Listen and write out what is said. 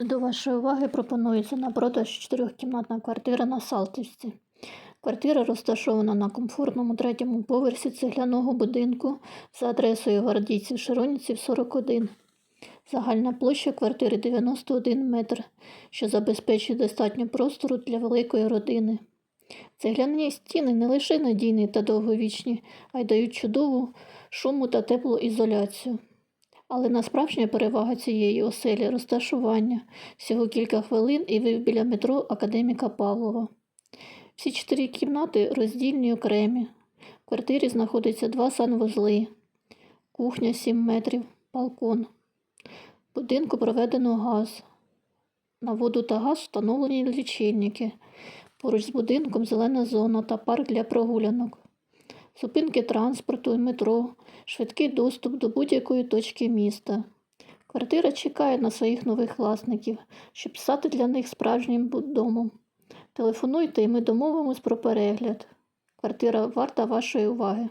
До вашої уваги пропонується на продаж чотирьохкімнатна квартира на Салтівці. Квартира розташована на комфортному третьому поверсі цегляного будинку за адресою Гвардійців Широніців 41. Загальна площа квартири 91 метр, що забезпечує достатньо простору для великої родини. Цегляні стіни не лише надійні та довговічні, а й дають чудову шуму та теплоізоляцію. Але насправжня перевага цієї оселі розташування. Всього кілька хвилин і ви біля метро Академіка Павлова. Всі чотири кімнати роздільні окремі. В квартирі знаходиться два санвузли, кухня 7 метрів, балкон. В будинку проведено газ. На воду та газ встановлені лічильники. Поруч з будинком зелена зона та парк для прогулянок. Зупинки транспорту, метро, швидкий доступ до будь-якої точки міста. Квартира чекає на своїх нових власників, щоб стати для них справжнім будомом. Телефонуйте і ми домовимось про перегляд. Квартира варта вашої уваги.